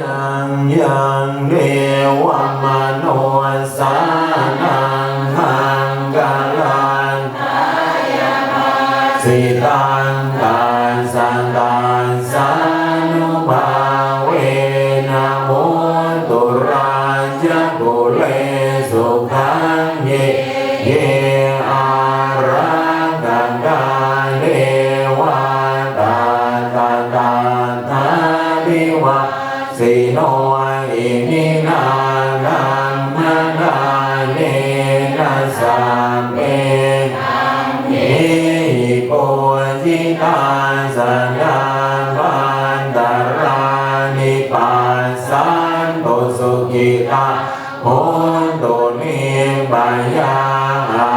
ยังยังเรวมโนสานาาโหนตุนิบายาอั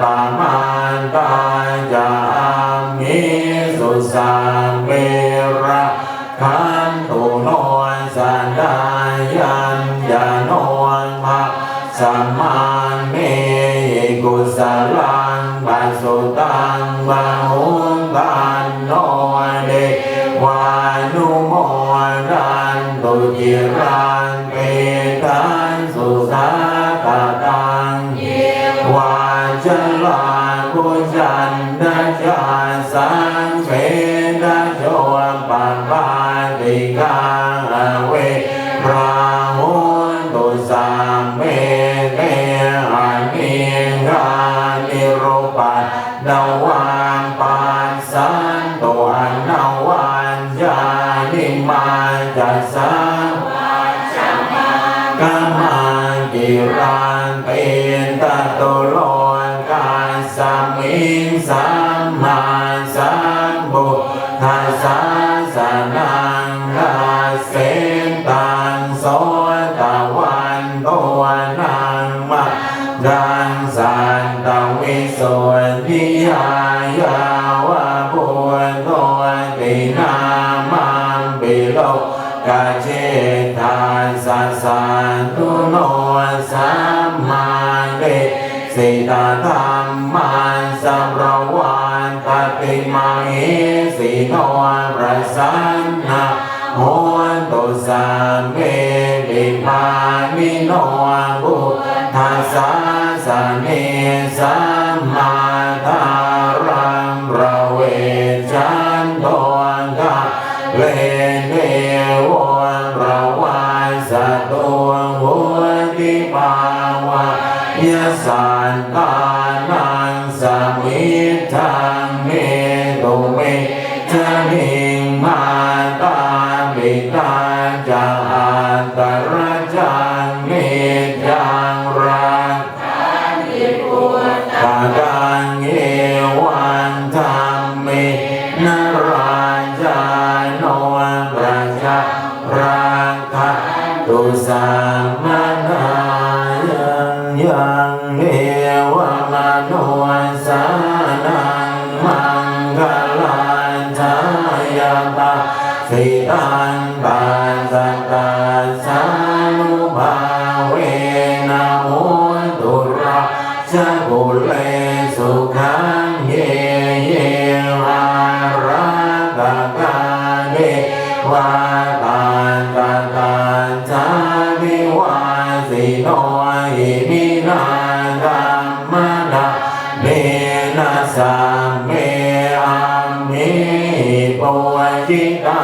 ปามันตาจามิสุสังเวระขันตุโนสันดายันยาโนภะสัมมาเมกุสลังปัสสุตังบาหุกันโนเดวานุโมดันตุจิรังเต สังเวดาโจปัปปาติกาเวราหุนตุสัมเมเตอานิกานิโรปันนวันปันสันตุอันนวันจานิมาจัสสังกามากิรันเป็นตะโตโล ตะวันโตนังมะดังสันตวิสุทธิยายาวะบุญโตตินามังปิโลกาเจทานสัสสันตุโนสัมมาเดสิตาธรรมันสัมรวันตติมาเหสิ โนประสันนะโหนตุสัมเมติมามิโนบุทัสสะสะเนสา ตุสัมมานายังยังเอวมโนสานังมังกลันทายาตาสิตังปัสสะตาสานุ เมอามิปวจิตา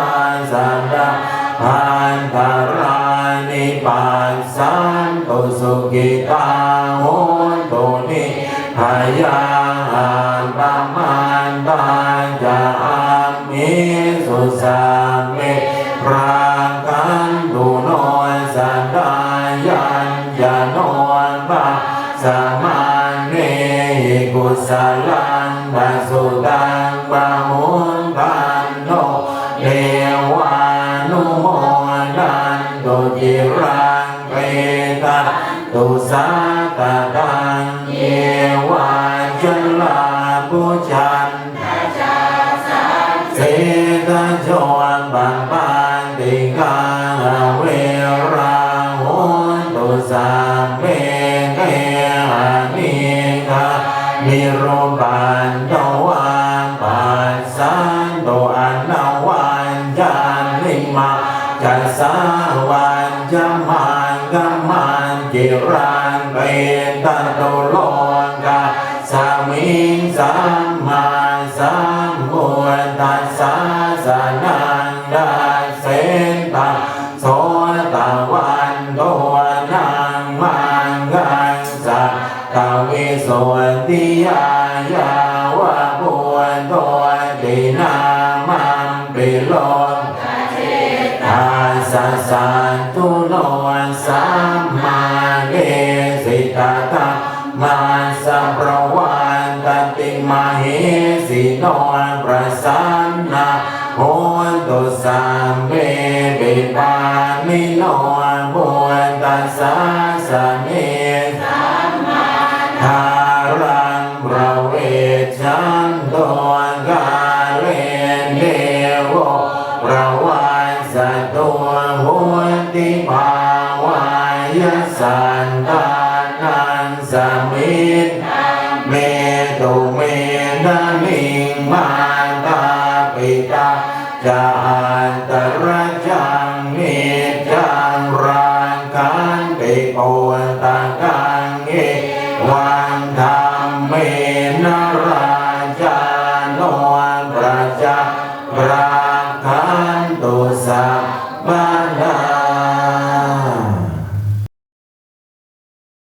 สันดาพันธารานิปัสสันตุสุกิตาโหตุนิหายาอัปปามันตาจามิสุสัมเมรากันตุโนสันดายัญญาโนปะสมาเนกุสลัง ตุจิรังเปตาตุสาตตังเยวาจลาปุจันเสตจวนบังปันติกาเวราหุนตุสัมเมเกอานิกานิโรปันโตวันปัสสัน โตอันนาวันจันนิมาจจัสสาวันจะมันกัมมันจิรันเป็นตันตุโลกาสามิงสัมมาสัมพุทธัสสะสะนังดาเสนตังโสตะวันโตนังมังกังสัตตวิโสติยายา มาเกสิตาตามาสัมประวันตติมาเหสิโนประสันนาโหตุสัมเมปิปานิโนบุญตัสสะสเน จาอันตระจังนิจังรังกันติโอตะกังเอวันธรรมเมนรา